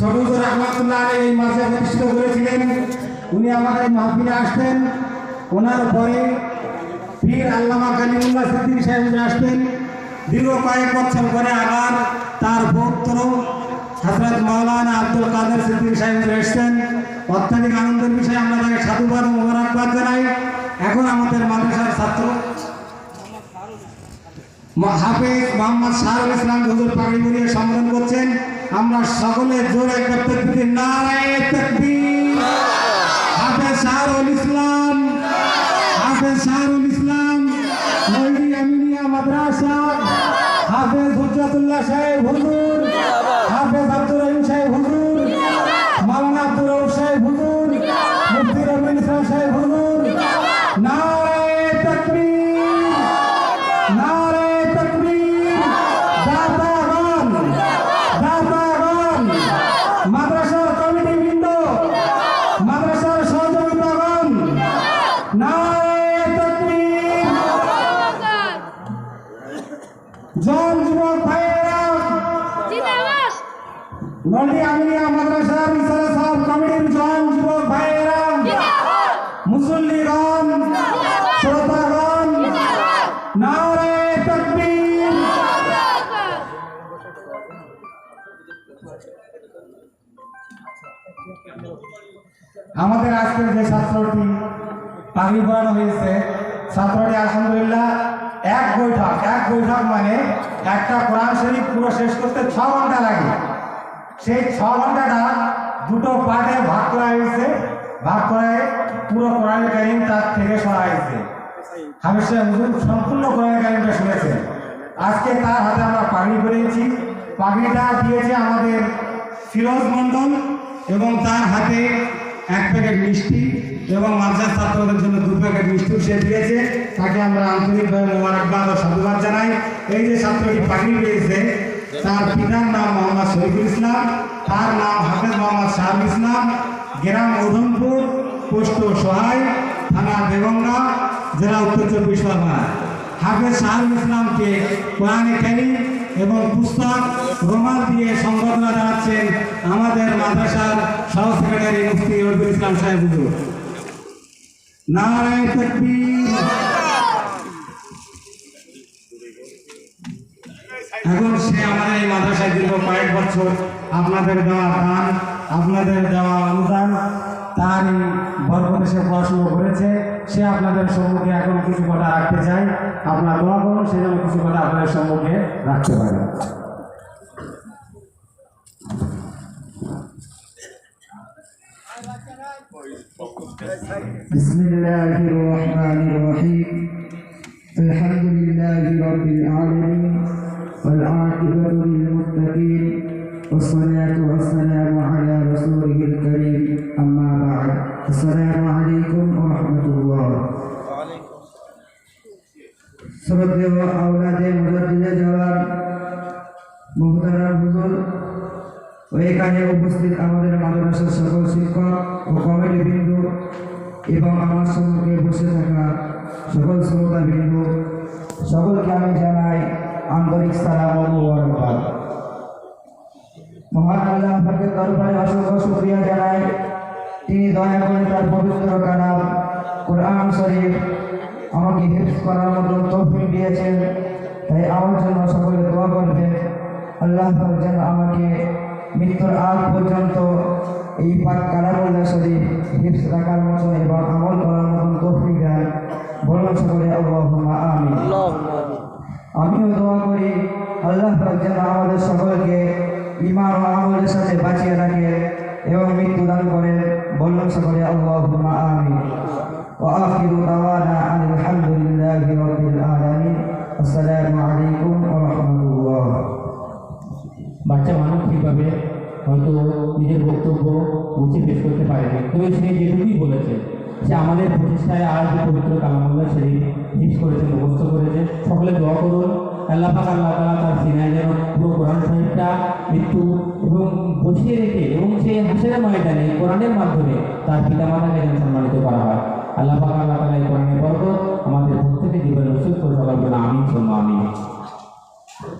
সবুজুর রহমতুল্লাহ এই মাসে প্রতিষ্ঠিত করেছিলেন উনি আমাদের মাহফিলে আসতেন। ওনার পরে পীর আল্লামা কালিমুল্লাহ সিদ্দিক সাহেব আসতেন। দীর্ঘ কয়েক বছর পরে আবার তার পৌত্র হজরত মাওলানা আব্দুল কাদের সিদ্দিক সাহেব এসছেন। অত্যাধিক আনন্দের বিষয়ে আমরা তাকে সাধুবাদ ও জানাই। এখন আমাদের মাদ্রাসার ছাত্র হাফেজ মোহাম্মদ শাহরুল ইসলাম হুজুর পাগড়ি পরিয়ে সম্বোধন করছেন। আমরা সকলে জোরে করতে নারায় তকবীর শাহরুল ইসলাম। ইসলাম। মাদ্রাসা। হাফেজ হুজাতুল্লাহ সাহেব হুজুর। জন যুবক ভাইয়েরা। নন্দি আমিনিয়া মাদ্রাসার ইসারা সাহেব কমিটির জন যুবক ভাইয়েরা। মুসল্লিগণ শ্রোতাগণ নারে তকবীর। আমাদের আজকের যে ছাত্রটি পাগড়ি পড়ানো হয়েছে। ছাত্রটি আলহামদুলিল্লাহ, এক বৈঠক এক বৈঠক মানে একটা কোরআন শরীফ পুরো শেষ করতে ছ ঘণ্টা লাগে। সেই ছ ঘন্টাটা দুটো পার্টে ভাগ করা হয়েছে। ভাগ করায় পুরো কোরআন কারিম তার থেকে শোনা হয়েছে। সাহেব, হুজুর সম্পূর্ণ কোরআন কারিমটা শুনেছেন। আজকে তার হাতে আমরা পাগড়ি পরিয়েছি পাগড়িটা দিয়েছে আমাদের ফিরোজ মণ্ডল এবং তার হাতে এক প্যাকেট মিষ্টি এবং মাদ্রাস ছাত্রদের জন্য দু প্যাকেট মিষ্টিও সে দিয়েছে। তাকে আমরা আন্তরিকভাবে মোবারকবাদ ও সাধুবাদ জানাই। এই যে ছাত্রটি পাগড়ি পেয়েছে, তার পিতার নাম মোহাম্মদ শরীফুল ইসলাম, তার নাম হাফেজ মোহাম্মদ শাহুল ইসলাম, গ্রাম উধমপুর, পোস্ট সহায় থানা বেগঙ্গা জেলা উত্তর চব্বিশ পরগনা। হাফেজ শাহুল ইসলামকে কোরআনে কারিম এবং পুস্তক রোমাল দিয়ে সংবর্ধনা জানাচ্ছেন আমাদের মাদ্রাসার সহ সেক্রেটারি মুফতি রবিউল ইসলাম সাহেব নারায়ণ তকবীর। এখন সে আমাদের এই মাদ্রাসায় দীর্ঘ কয়েক বছর আপনাদের দেওয়া দান, আপনাদের দেওয়া অনুদান তার এই বরকতে সে পড়াশুনো করেছে সে আপনাদের সম্মুখে এখন কিছু কথা রাখতে চাই আপনার দোয়া করুন সে যেন কিছু কথা আপনাদের সম্মুখে রাখতে পারে بسم الله الرحمن الرحيم الحمد لله رب العالمين والعاقبة للمتقين والصلاة والسلام শ্রদ্ধেয় আওলাদে মুজাদ্দিদে জওয়ান মুহতারাম হুজুর ও এখানে উপস্থিত আমাদের মাদ্রাসার সকল শিক্ষক ও কমিটি বিন্দু এবং আমার সম্মুখে বসে থাকা সকল শ্রোতা বিন্দু, সকলকে আমি জানাই আন্তরিক সালাম ও মোবারকবাদ। মহান আল্লাহ পাকের অসংখ্য শুকরিয়া জানাই। তিনি দয়া করে তার পবিত্র কালাম, কোরআন শরীফ আমাকে হেফ করার মতন তৌফিক দিয়েছেন। তাই আমার জন্য সকলে দোয়া করবেন। আল্লাহ যেন আমাকে মৃত্যুর আগ পর্যন্ত এই পাক কালামুল্লাহ শরীর হিপস রাখার মতন এবং আমল করার মতন তৌফিক দেন। বলুন সকলে আমি আমিও দোয়া করি আল্লাহ যেন আমাদের সকলকে ইমান ও আমলের সাথে বাঁচিয়ে রাখে এবং মৃত্যু দান করেন। বলুন সকলে আল্লাহ আমি ও আখির হয়তো নিজের বক্তব্য গুছিয়ে পেশ করতে পারেনি। তবে সে যেটুকুই বলেছে, সে আমাদের প্রচেষ্টায় আর যে পবিত্র কালামুল্লাহ সেই হিস করেছে, মুখস্থ করেছে, সকলে দোয়া করুন। আল্লাহ পাক, আল্লাহ তালা তার সিনায় যেন পুরো কোরআন সাহিবটা মৃত্যু এবং বসিয়ে রেখে এবং সে হাসের ময়দানে কোরআনের মাধ্যমে তার পিতামাতাকে যেন সম্মানিত করা হয়। আল্লাহ পাক, আল্লাহ তালা এই কোরআনের বরকত আমাদের প্রত্যেকে জীবনে নসিব করে জন্য আমিন সম্মান আমিন।